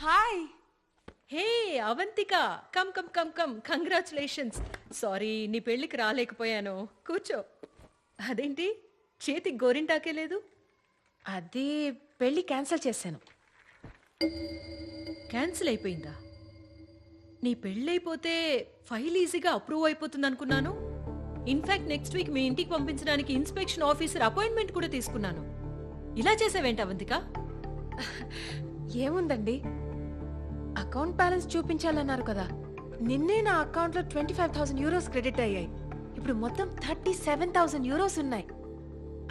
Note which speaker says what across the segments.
Speaker 1: Hi
Speaker 2: hey Avantika come come come come congratulations sorry నీ పెళ్ళికి రాలేకపోయాను. కూర్చో. అదేంటి? చేతికి గోరింటాకే లేదు?
Speaker 1: అది పెళ్ళి క్యాన్సిల్ చేశాను.
Speaker 2: క్యాన్సిల్ అయిపోయిందా? నీ పెళ్ళైపోతే ఫైల్ ఈజీగా అప్రూవ్ అయిపోతుంది అనుకున్నాను. ఇన్ఫాక్ట్ నెక్స్ట్ వీక్ మీ ఇంటికి పంపించడానికి ఇన్స్పెక్షన్ ఆఫీసర్ అపాయింట్మెంట్ కూడా తీసుకున్నాను. ఇలా చేసావేంటి అవంతిక?
Speaker 1: ఏముందండి? అకౌంట్ బ్యాలెన్స్ చూపించాలన్నారు కదా. నిన్నే నా అకౌంట్లో twenty five thousand euros credit అయ్యాయి. ఇప్పుడు మొత్తం థర్టీ సెవెన్ థౌసండ్ యూరోస్ ఉన్నాయి.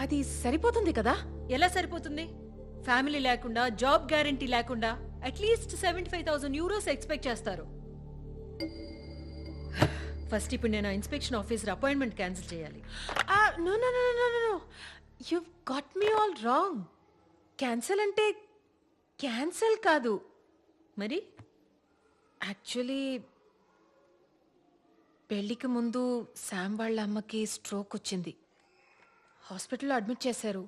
Speaker 1: అది సరిపోతుంది కదా?
Speaker 2: ఎలా సరిపోతుంది? ఫ్యామిలీ లేకుండా జాబ్ గ్యారంటీ లేకుండా at least seventy five thousand euros expect చేస్తారు. ఫస్ట్ ఇప్పుడు నేను ఇన్స్పెక్షన్ ఆఫీసర్ అపాయింట్మెంట్ క్యాన్సిల్ చేయాలి.
Speaker 1: No no no no no you got me all wrong cancel అంటే క్యాన్సిల్ కాదు.
Speaker 2: మరి?
Speaker 1: యాక్చువల్లీ పెళ్ళికి ముందు శామ్ వాళ్ళ అమ్మకి స్ట్రోక్ వచ్చింది. హాస్పిటల్లో అడ్మిట్ చేశారు.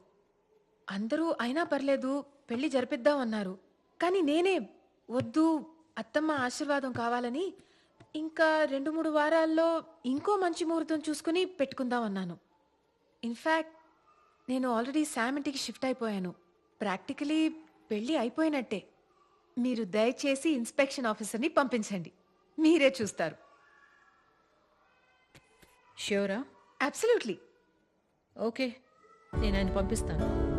Speaker 1: అందరూ అయినా పర్లేదు పెళ్ళి జరిపిద్దాం అన్నారు. కానీ నేనే వద్దు అత్తమ్మ ఆశీర్వాదం కావాలని ఇంకా రెండు మూడు వారాల్లో ఇంకో మంచి ముహూర్తం చూసుకుని పెట్టుకుందాం అన్నాను. ఇన్ఫ్యాక్ట్ నేను ఆల్రెడీ శామ్ ఇంటికి షిఫ్ట్ అయిపోయాను. ప్రాక్టికలీ పెళ్ళి అయిపోయినట్టే. మీరు దయచేసి ఇన్స్పెక్షన్ ఆఫీసర్ని పంపించండి. మీరే చూస్తారు.
Speaker 2: ష్యూరా
Speaker 1: అబ్సల్యూట్లీ
Speaker 2: ఓకే నేను ఆయన పంపిస్తాను.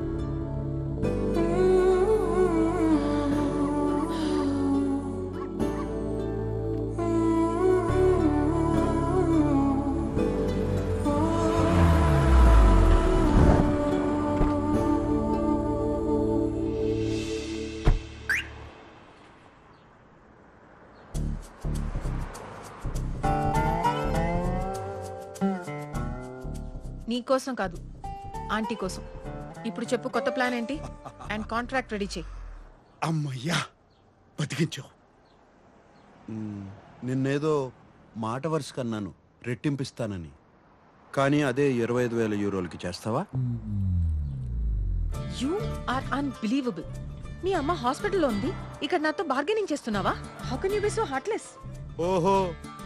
Speaker 1: నీ కోసం కాదు ఆంటీ కోసం. ఇప్పుడు చెప్పు కొత్త ప్లాన్ ఏంటి? అండ్ కాంట్రాక్ట్ రెడీ చేయి.
Speaker 3: అమ్మయ్యా బతికించావు మ్, నిన్నేదో మాట వరుస కన్నాను రెట్టింపిస్తానని. కానీ అదే ఇరవై ఐదు వేల యూరోలకి చేస్తావా?
Speaker 1: యూ ఆర్ అన్బిలీవబుల్ మీ అమ్మ హాస్పిటల్లో ఉంది ఇక్కడ నాతో బార్గెనింగ్ చేస్తున్నావా? How can you be so heartless
Speaker 3: ఓహో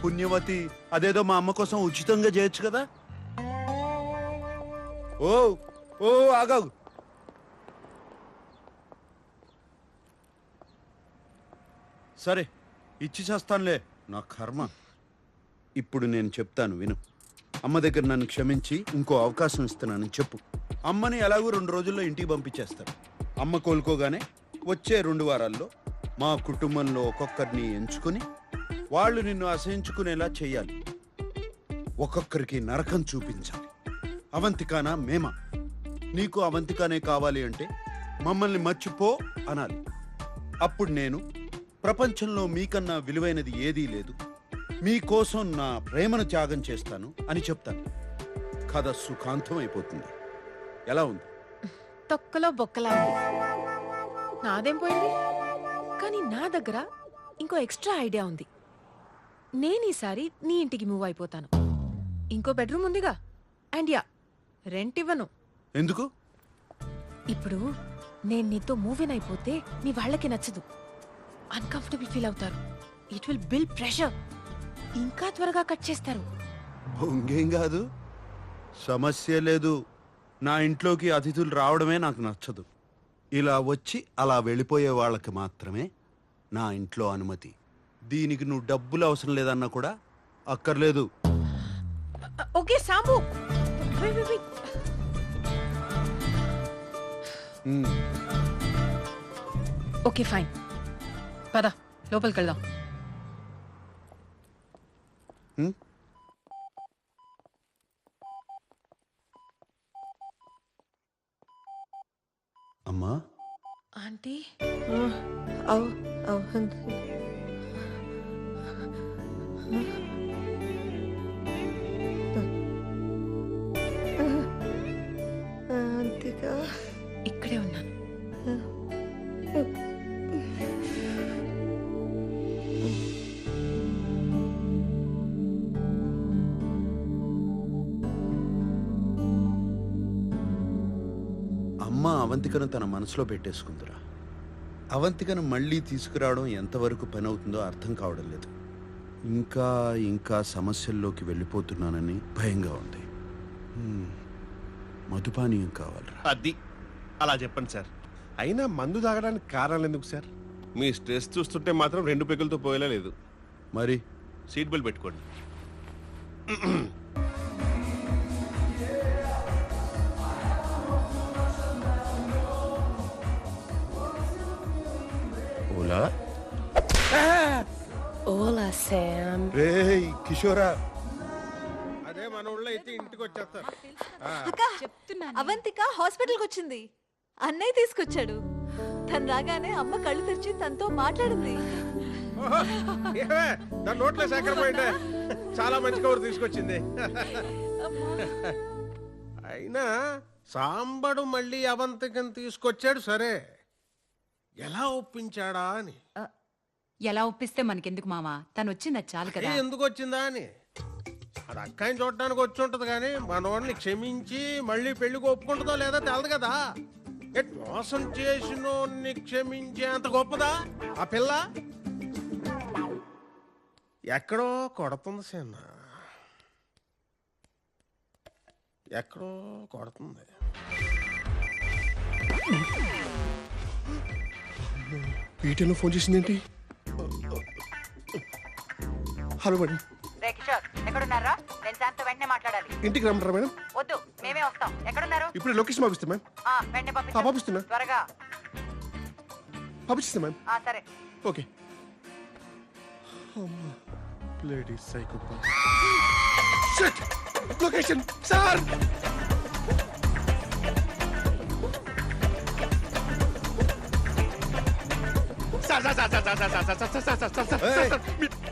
Speaker 3: పుణ్యవతి అదేదో మా అమ్మ కోసం ఉచితంగా చేయొచ్చు కదా? ఓ ఓ ఆగాగు. సరే ఇచ్చి చేస్తానులే. నా కర్మ. ఇప్పుడు నేను చెప్తాను విను. అమ్మ దగ్గర నన్ను క్షమించి ఇంకో అవకాశం ఇస్తున్నానని చెప్పు. అమ్మని ఎలాగో రెండు రోజుల్లో ఇంటికి పంపించేస్తారు. అమ్మ కోలుకోగానే వచ్చే రెండు వారాల్లో మా కుటుంబంలో ఒక్కొక్కరిని ఎంచుకొని వాళ్ళు నిన్ను అసహించుకునేలా చేయాలి ఒక్కొక్కరికి నరకం చూపించాలి. అవంతికానా మేమా? నీకు అవంతికానే కావాలి అంటే మమ్మల్ని మర్చిపో అనాలి. అప్పుడు నేను ప్రపంచంలో మీకన్నా విలువైనది ఏదీ లేదు. మీకోసం నా ప్రేమను త్యాగం చేస్తాను అని చెప్తాను. కథ సుఖాంతం అయిపోతుంది. ఎలా ఉంది?
Speaker 1: తొక్కలో బొక్కలా నాదేం పోయింది? కానీ నా దగ్గర ఇంకో ఎక్స్ట్రా ఐడియా ఉంది. నేను ఈసారి నీ ఇంటికి మూవ్ అయిపోతాను. ఇంకో బెడ్రూమ్ ఉందిగా. అండ్ యా రెంట్ ఇవ్వను
Speaker 3: ఎందుకు?
Speaker 1: ఇప్పుడు నేను నీతో మూవ్ ఇన్ అయిపోతే మీ వాళ్ళకి నచ్చదు. అన్కంఫర్టబుల్ ఫీల్ అవుతారు. ఇట్ విల్ బిల్ ప్రెషర్ ఇంకా త్వరగా కట్ చేస్తారు.
Speaker 3: ఇంకేం కాదు. సమస్య లేదు. నా ఇంట్లోకి అతిథులు రావడమే నాకు నచ్చదు. ఇలా వచ్చి అలా వెళ్ళిపోయే వాళ్ళకి మాత్రమే నా ఇంట్లో అనుమతి. దీనికి నువ్వు డబ్బులు అవసరం లేదన్నా కూడా అక్కర్లేదు.
Speaker 1: Okay Sambu. Wait, wait, wait. Okay fine పద లోపలికి వెళ్దాం.
Speaker 3: ఉమ్. అమ్మా?
Speaker 1: ఆంటీ?
Speaker 4: అవు అవు
Speaker 3: అవంతికను తన మనసులో పెట్టేసుకుందిరా. అవంతికను మళ్ళీ తీసుకురావడం ఎంతవరకు పని అవుతుందో అర్థం కావడం లేదు. ఇంకా ఇంకా సమస్యల్లోకి వెళ్ళిపోతున్నానని భయంగా ఉంది. మధుపానీయం కావాలరా.
Speaker 5: అది. అలా చెప్పండి సార్. అయినా మందు తాగడానికి కారణాలు ఎందుకు సార్? మీ స్ట్రెస్ చూస్తుంటే మాత్రం రెండు పెగులతో పోయేలా లేదు.
Speaker 3: మరి?
Speaker 5: సీట్ బెల్ట్ పెట్టుకోండి.
Speaker 3: Ola
Speaker 4: Hola, Sam.
Speaker 3: రే కిషోరా.
Speaker 5: అదే మన ఊళ్ళో అయితే ఇంటికి వచ్చేస్తారు.
Speaker 6: అవంతిక హాస్పిటల్కి వచ్చింది. అన్నయ్య తీసుకొచ్చాడు. తను రాగానే అమ్మ కళ్ళు తెరిచి తనతో మాట్లాడింది.
Speaker 5: ఏమే, దాని నోట్లో సేకర పోయింటే చాలా మంచి కవర్ తీసుకొచ్చింది. అయినా సాంబడు మళ్ళీ అవంతికని తీసుకొచ్చాడు సరే. ఎలా ఒప్పించాడా అని?
Speaker 7: ఎలా ఒప్పిస్తే మనకెందుకు మావా తను వచ్చింది అది చాలు కదా.
Speaker 5: ఏ, ఎందుకు వచ్చిందా అని? అది అక్కాయిని చూడటానికి వచ్చి ఉంటది కానీ మనవాడిని క్షమించి మళ్ళీ పెళ్ళికి ఒప్పుకుంటుందో లేదా తెలదు కదా. మోసం చేసినోన్ని క్షమించే అంత గొప్పదా? ఆ పిల్ల? ఎక్కడో కొడుతుంది సేన. ఎక్కడో కొడుతుంది.
Speaker 8: ఈటెలో ఫోన్ చేసిందేంటి? Hello madam.
Speaker 9: రే కిషోర్ ఎక్కడున్నారా? నేను శాంత వెంటనే మాట్లాడాలి.
Speaker 8: ఇంటికి రమ్మంటారా మేడం?
Speaker 9: వద్దు మేమే వస్తాం. ఎక్కడున్నారు?
Speaker 8: ఇప్పుడు లొకేషన్ పంపిస్తా మ్యామ్
Speaker 9: ఆ, వెంటనే
Speaker 8: ఆ,
Speaker 9: పంపించు
Speaker 8: పంపిస్తున్నా.
Speaker 9: త్వరగా.
Speaker 8: పంపిస్తా మ్యామ్
Speaker 9: ఆ, సరే.
Speaker 8: Okay. Lady సైకోపా location sir! Sir sir sir sir sir sir sir sir sir sir sir sir sir sir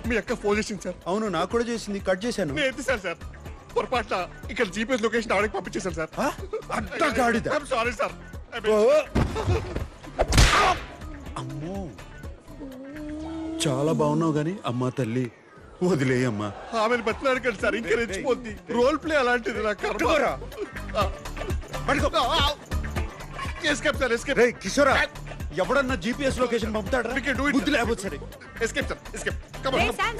Speaker 8: మీ- అక్క ఫోన్ చేసింది సార్.
Speaker 3: అవును నాకు కూడా చేసింది. కట్ చేశాను.
Speaker 8: నేను ఎత్తిసాను సార్ పొరపాట్ల ఇక్కడ జీపీఎస్ లొకేషన్ ఆవిడకి పంపించేశాను సార్.
Speaker 3: ఆ? అడ్డగాడిద.
Speaker 8: Sorry sir!
Speaker 3: అమ్మో. చాలా బాగున్నావు గాని అమ్మా తల్లి. వదిలేయమ్మా
Speaker 8: ఆమెను బతిలాడకండి సార్ ఇంకా రెచ్చిపోద్ది. రోల్ ప్లే అలాంటిది నా కర్మ.
Speaker 3: పట్టుకోరా.
Speaker 8: ఎస్కేప్ సార్ ఎస్కేప్
Speaker 3: కిషోరా. ఎవడన్నా జీపీఎస్ లొకేషన్ పంపుతాడా. బుద్ధి లేకపోతే సరే.
Speaker 8: ఎస్కేప్ సార్ ఎస్కేప్
Speaker 7: శామ్,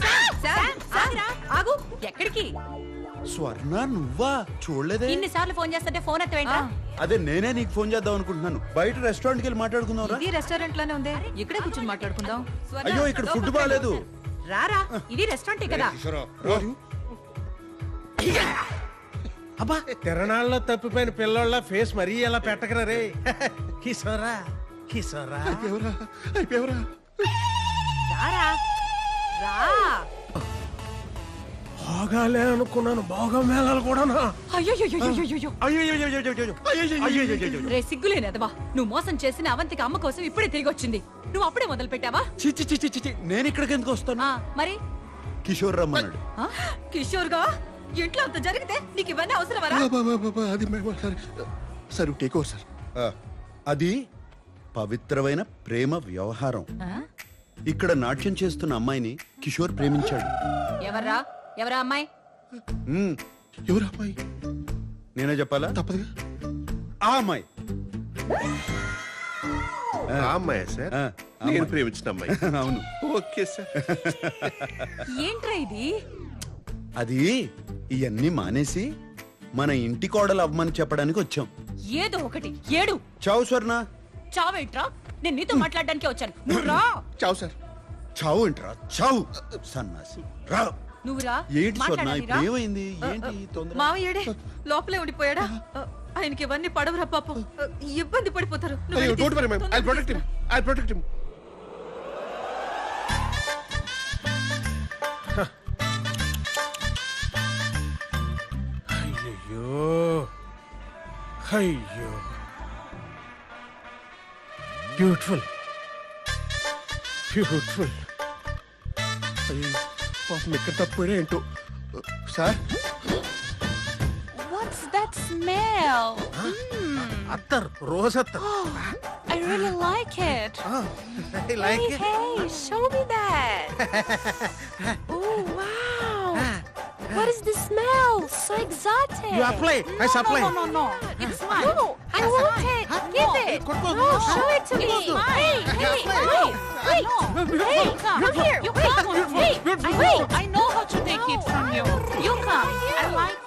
Speaker 7: ఆగురా, ఆగు. ఎక్కడికి?
Speaker 3: స్వర్ణ నువ్వా? చూడలేదే.
Speaker 7: ఇన్నిసార్లు ఫోన్ చేస్తుంటే ఫోన్ ఎత్తవేంట్రా?
Speaker 3: అదే నేనే నీకు ఫోన్ చేద్దాం అనుకుంటున్నాను. బయట రెస్టారెంట్కి వెళ్ళి మాట్లాడుకుందాం
Speaker 2: ఇది రెస్టారెంట్లోనే ఉంది ఇక్కడే కూర్చొని మాట్లాడుకుందాం.
Speaker 3: అయ్యో ఇక్కడ ఫుడ్ బాగాలేదు.
Speaker 7: రారా ఇది రెస్టారెంటే కదా.
Speaker 5: అబ్బా. తిరణాల్లో తప్పిపోయిన పిల్లోళ్ళ ఫేస్ మరీ ఎలా పెట్టకరా రే? కిషోరా కిషోరా
Speaker 8: అయిపోయావరా అయిపోయావరా.
Speaker 7: రారా? రా.
Speaker 5: బాగాలే అనుకున్నాను బాగా మేళాలు కూడానా?
Speaker 7: అయ్యో రే సిగ్గులేనదవా నువ్వు మోసం చేసిన అవంతికి అమ్మ కోసం ఇప్పుడే తిరిగి వచ్చింది నువ్వు అప్పుడే మొదలు పెట్టావా
Speaker 3: చిచ్చి చిచ్చి చిచ్చి నేను ఇక్కడికి ఎందుకు వస్తాను
Speaker 7: ఆ, మరి
Speaker 3: కిషోర్ రమ్మన్నాడు
Speaker 7: ఆ? కిషోర్గా ఇంట్లో అంత జరిగితే నీకు ఇవన్నీ అవసరమరా
Speaker 8: అది sir sir take over sir
Speaker 3: ఆ, అది పవిత్రమైన ప్రేమ వ్యవహారం? ఇక్కడ నాట్యం చేస్తున్న అమ్మాయిని కిషోర్ ప్రేమించాడు.
Speaker 7: ఎవర్రా ఎవరా అమ్మాయి?
Speaker 3: మ్మ్,
Speaker 8: ఎవరు అమ్మాయి?
Speaker 3: నేనే చెప్పాలా?
Speaker 8: తప్పదుగా.
Speaker 3: ఆ అమ్మాయి.
Speaker 5: ఆ అమ్మాయి సార్?
Speaker 3: ఆ,
Speaker 5: నేను ప్రేమించిన అమ్మాయి.
Speaker 3: అవును.
Speaker 5: Okay sir.
Speaker 7: ఏంట్రా ఇది?
Speaker 3: అది ఇవన్నీ మానేసి మన ఇంటి కోడలు అవ్వమని చెప్పడానికి వచ్చాం.
Speaker 7: ఏదో ఒకటి. ఏడు.
Speaker 3: చావు స్వర్ణ.
Speaker 7: చావేంట్రా నేను నీతో మాట్లాడడానికే వచ్చాను. నువ్వు రా.
Speaker 8: చావు సార్.
Speaker 3: చావు ఏంట్రా? చావు. సన్నాసి. రా.
Speaker 7: నువ్వు రా.
Speaker 3: ఏంటి స్వర్ణ? ఇప్పుడు. ఏమైంది ఏంటి తొందర?
Speaker 2: మావయ్యడే లోపలే ఉండిపోయాడా? ఆయనకి ఇవన్నీ పడవరా పాపం. ఇబ్బంది పడిపోతారు. నువ్వు
Speaker 8: అయ్యో
Speaker 2: వెళ్ళి
Speaker 8: don't worry ma'am I protect him I protect him
Speaker 5: అయ్యో అయ్యో. బ్యూటిఫుల్ బ్యూటిఫుల్
Speaker 8: పాపం ఎక్కడ తప్పిపోయినా ఏంటో సార్
Speaker 6: వాట్స్ దట్ స్మెల్
Speaker 5: అత్తర్ rose అత్తర్
Speaker 6: I really like it
Speaker 5: like
Speaker 6: Hey, hey, show me that. oh, wow. What is the smell? So exotic.
Speaker 5: You apply. I supply.
Speaker 6: No, no, no, no. It's mine. No,
Speaker 5: I That's want it. Huh? Give no. it.
Speaker 10: Corpo,
Speaker 5: no. no. Show it to it's me. Mine. Hey, hey, wait, wait, hey, come here. Wait! come with me. Wait,
Speaker 6: I know how to take it from you.
Speaker 5: You come. I like